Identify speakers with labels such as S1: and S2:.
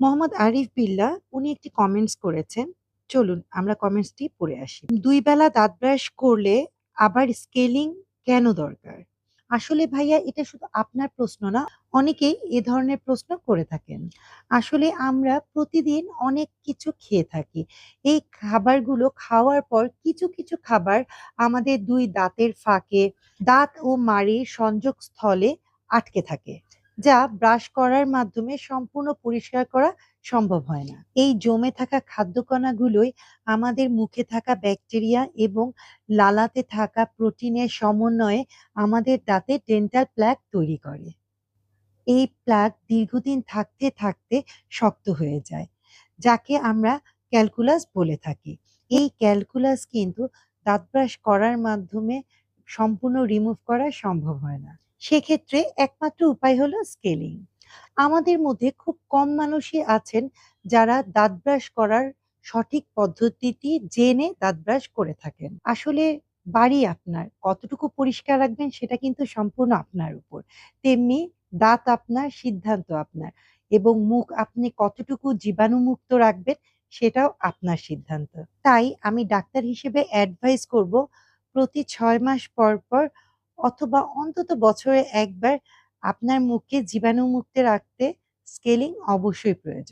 S1: মোহাম্মদ আরিফ বিল্লা, উনি একটি কমেন্টস করেছেন। চলুন, আমরা কমেন্টসটি পড়ে আসি। দুই বেলা দাঁত ব্রাশ করলে আবার স্কেলিং কেন দরকার? আসলে ভাইয়া, এটা শুধু আপনার প্রশ্ন না, অনেকেই এ ধরনের প্রশ্ন করে থাকেন। আসলে আমরা প্রতিদিন অনেক কিছু খেয়ে থাকি। এই খাবারগুলো খাওয়ার পর কিছু কিছু খাবার আমাদের দুই দাঁতের ফাঁকে, দাঁত ও মাড়ির সংযোগ স্থলে আটকে থাকে। যা ব্রাশ করার মাধ্যমে সম্পূর্ণ পরিষ্কার করা সম্ভব হয় না। এই জমে থাকা খাদ্যকণাগুলোই আমাদের মুখে থাকা ব্যাকটেরিয়া এবং লালাতে থাকা প্রোটিনের সমন্বয়ে আমাদের দাঁতে ডেন্টাল প্লাক তৈরি করে। এই প্লাক দীর্ঘদিন থাকতে থাকতে শক্ত হয়ে যায়, যাকে আমরা ক্যালকুলাস বলে থাকি। এই ক্যালকুলাস কিন্তু দাঁত ব্রাশ করার মাধ্যমে সম্পূর্ণ রিমুভ করা সম্ভব হয় না। সেক্ষেত্রে একমাত্র উপায় হলো স্কেলিং আমাদের মধ্যে খুব কম মানুষই আছেন যারা দাঁত ব্রাশ করার সঠিক পদ্ধতিটি জেনে দাঁত ব্রাশ করে থাকেন। আসলে বাড়ি আপনার, কতটুকু পরিষ্কার রাখবেন সেটা কিন্তু সম্পূর্ণ আপনার উপর। তেমনি দাঁত আপনার, সিদ্ধান্ত আপনার এবং মুখ আপনি কতটুকু জীবাণুমুক্ত রাখবেন সেটাও আপনার সিদ্ধান্ত। তাই আমি ডাক্তার হিসেবে অ্যাডভাইস করব, প্রতি ছয় মাস পর পর অথবা অন্তত বছরে একবার আপনার মুখকে জীবাণুমুক্ত রাখতে স্কেলিং অবশ্যই প্রয়োজন।